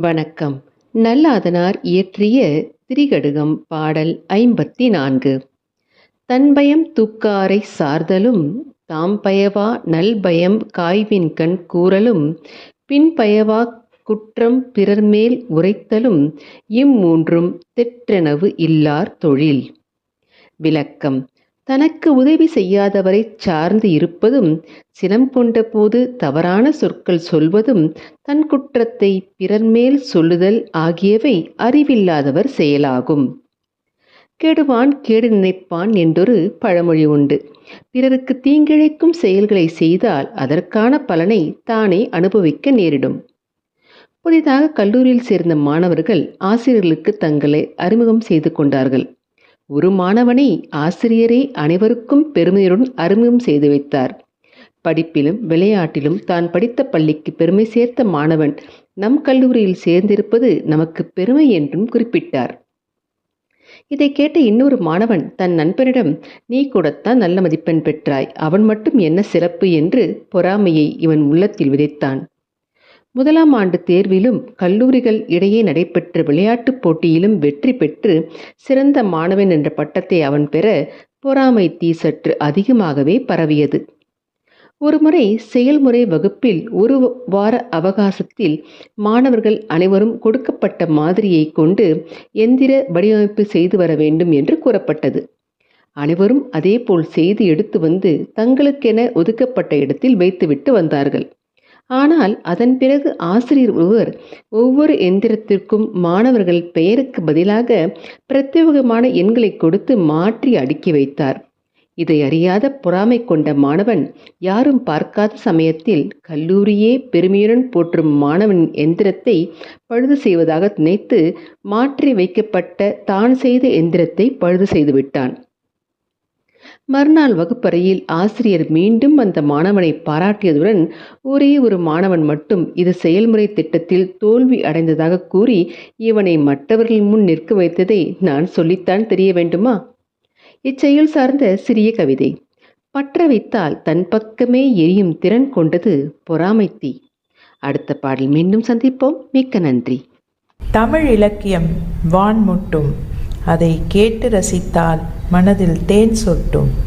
வணக்கம். நல்லாதனார் இயற்றிய திரிகடுகம் பாடல் ஐம்பத்தி நான்கு தன்பயம் தூக்காரை சார்தலும் தாம்பயவா நல்பயம் காய்வின்கண் கூறலும் பின்பயவா குற்றம் பிறர்மேல் உரைத்தலும் இம்மூன்றும் தெற்றெனவு இல்லார் தொழில். விளக்கம். தனக்கு உதவி செய்யாதவரைச் சார்ந்து இருப்பதும் சினம் கொண்டபோது தவறான சொற்கள் சொல்வதும் தன் குற்றத்தை பிறன்மேல் சொல்லுதல் ஆகியவை அறிவில்லாதவர் செயலாகும். கெடுவான் கேடு நினைப்பான் என்றொரு பழமொழி உண்டு. பிறருக்கு தீங்கிழைக்கும் செயல்களை செய்தால் அதற்கான பலனை தானே அனுபவிக்க நேரிடும். புதிதாக கல்லூரியில் சேர்ந்த மாணவர்கள் ஆசிரியர்களுக்கு தங்களை அறிமுகம் செய்து கொண்டார்கள். ஒரு மாணவனை ஆசிரியரே அனைவருக்கும் பெருமையுடன் அறிமுகம் செய்து வைத்தார். படிப்பிலும் விளையாட்டிலும் தான் படித்த பள்ளிக்கு பெருமை சேர்த்த மாணவன் நம் கல்லூரியில் சேர்ந்திருப்பது நமக்கு பெருமை என்றும் குறிப்பிட்டார். இதை கேட்ட இன்னொரு மாணவன் தன் நண்பனிடம் நீ கூடத்தான் நல்ல மதிப்பெண் பெற்றாய். அவன் மட்டும் என்ன சிறப்பு? என்று பொறாமையை இவன் உள்ளத்தில் விதைத்தான். முதலாம் ஆண்டு தேர்விலும் கல்லூரிகள் இடையே நடைபெற்ற விளையாட்டுப் போட்டியிலும் வெற்றி பெற்று சிறந்த மாணவன் என்ற பட்டத்தை அவன் பெற பொறாமை தீ சற்று அதிகமாகவே பரவியது. ஒருமுறை செயல்முறை வகுப்பில் ஒரு வார அவகாசத்தில் மாணவர்கள் அனைவரும் கொடுக்கப்பட்ட மாதிரியை கொண்டு எந்திர வடிவமைப்பு செய்து வர வேண்டும் என்று கூறப்பட்டது. அனைவரும் அதேபோல் செய்து எடுத்து வந்து தங்களுக்கென ஒதுக்கப்பட்ட இடத்தில் வைத்துவிட்டு வந்தார்கள். ஆனால் அதன் பிறகு ஆசிரியர் ஒருவர் ஒவ்வொரு எந்திரத்திற்கும் மாணவர்கள் பெயருக்கு பதிலாக பிரத்யேகமான எண்களை கொடுத்து மாற்றி அடுக்கி வைத்தார். இதை அறியாத பொறாமை கொண்ட மாணவன் யாரும் பார்க்காத சமயத்தில் கல்லூரியே பெருமையுடன் போற்றும் மாணவனின் எந்திரத்தை பழுது செய்வதாக நினைத்து மாற்றி வைக்கப்பட்ட தான் செய்த எந்திரத்தை பழுது செய்துவிட்டான் மறுநாள் வகுப்பறையில் ஆசிரியர் மீண்டும் அந்த மாணவனை பாராட்டியதுடன் ஒரே ஒரு மாணவன் மட்டும் இது செயல்முறை திட்டத்தில் தோல்வி அடைந்ததாக கூறி இவனை மற்றவர்கள் முன் நிற்க வைத்ததை நான் சொல்லித்தான் தெரிய வேண்டுமா? இச்செயல் சார்ந்த சிறிய கவிதை பற்ற வைத்தால் தன் பக்கமே எரியும் திறன் கொண்டது பொறாமை தீ. அடுத்த பாடல் மீண்டும் சந்திப்போம். மிக்க நன்றி. தமிழ் இலக்கியம் வான்முட்டும். அதை கேட்டு ரசித்தால் மனதில் தேன் சொட்டும்.